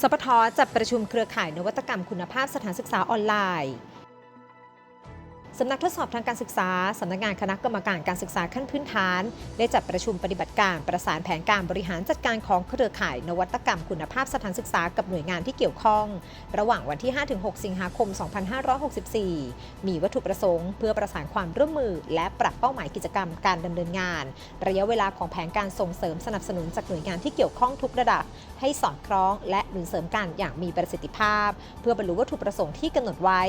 สปทจัดประชุมเครือข่ายนวัตกรรมคุณภาพสถานศึกษาออนไลน์ สำนักทดสอบทางการศึกษา สำนักงานคณะกรรมการการศึกษาขั้นพื้นฐาน ได้จัดประชุมปฏิบัติการประสานแผนการบริหารจัดการของเครือข่ายนวัตกรรมคุณภาพสถานศึกษากับหน่วยงานที่เกี่ยวข้อง ระหว่างวันที่ 5-6 สิงหาคม 2564 มีวัตถุประสงค์ เพื่อประสานความร่วมมือ และปรับเป้าหมายกิจกรรมการดำเนินงาน ระยะเวลาของแผนการส่งเสริมสนับสนุนจากหน่วยงานที่เกี่ยวข้องทุกระดับ ให้สอดคล้อง และหนุนเสริมกันอย่างมีประสิทธิภาพ เพื่อบรรลุวัตถุประสงค์ที่กำหนดไว้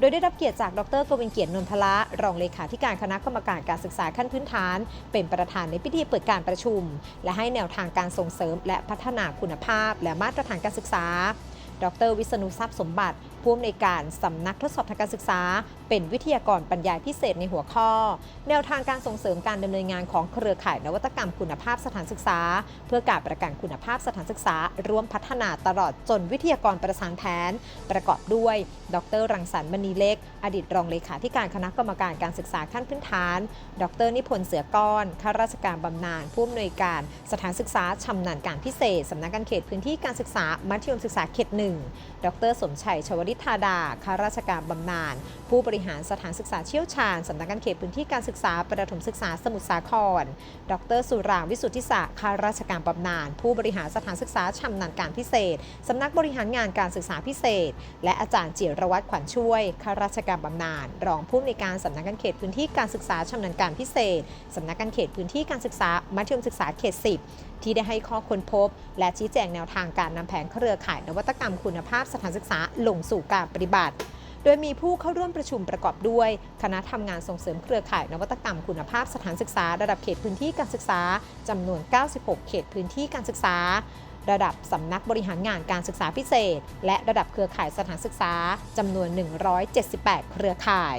โดยได้รับเกียรติจากดรกวินเกียรตินนทละ รองเลขาธิการคณะกรรมการการศึกษาขั้นพื้นฐาน เป็นประธานในพิธีเปิดการประชุม และให้แนวทางการส่งเสริม และพัฒนาคุณภาพ และมาตรฐานการศึกษา ดรวิษณุทรัพย์สมบัติผู้อำนวยการสำนักทดสอบทางการศึกษา เป็นวิทยากรบรรยายพิเศษในหัวข้อ แนวทางการส่งเสริมการดำเนินงานของเครือข่ายนวัตกรรมคุณภาพสถานศึกษา เพื่อการประกันคุณภาพสถานศึกษา ร่วมพัฒนาตลอดจนวิทยากรประสานแผน ประกอบด้วย ดร รังสรรค์มณีเล็ก อดีตรองเลขาธิการคณะกรรมการการศึกษาขั้นพื้นฐาน ดร นิพนธ์เสือก้อนข้าราชการบำนาญผู้อำนวยการสถานศึกษาชำนาญการพิเศษสำนักงานเขตพื้นที่การศึกษามัธยมศึกษาเขตหนึ่งดร สมชัยชวริธาดาข้าราชการบำนาญผู้บริหารสถานศึกษาเชี่ยวชาญสำนักงานเขตพื้นที่การศึกษาประถมศึกษาสมุทรสาคร ดร สุรางวิสุทธิศักดิ์ข้าราชการบำนาญผู้บริหารสถานศึกษาชำนาญการพิเศษสำนักบริหารงานการศึกษาพิเศษ และอาจารย์จิรวัตรขวัญช่วยข้าราชการบำนาญรองผู้อำนวยการสำนักงานเขตพื้นที่การศึกษาชำนาญการพิเศษสำนักงานเขตพื้นที่การศึกษามัธยมศึกษาเขต 10 ที่ได้ให้ข้อค้นพบ และชี้แจงแนวทางการนำแผนเครือข่ายนวัตกรรมคุณภาพสถานศึกษาลงสู่การปฏิบัติ โดยมีผู้เข้าร่วมประชุมประกอบด้วย คณะทำงานส่งเสริมเครือข่ายนวัตกรรมคุณภาพสถานศึกษา ระดับเขตพื้นที่การศึกษาจำนวน 96 เขตพื้นที่การศึกษาระดับสำนักบริหารงานการศึกษาพิเศษ และระดับเครือข่ายสถานศึกษาจำนวน 178 เครือข่าย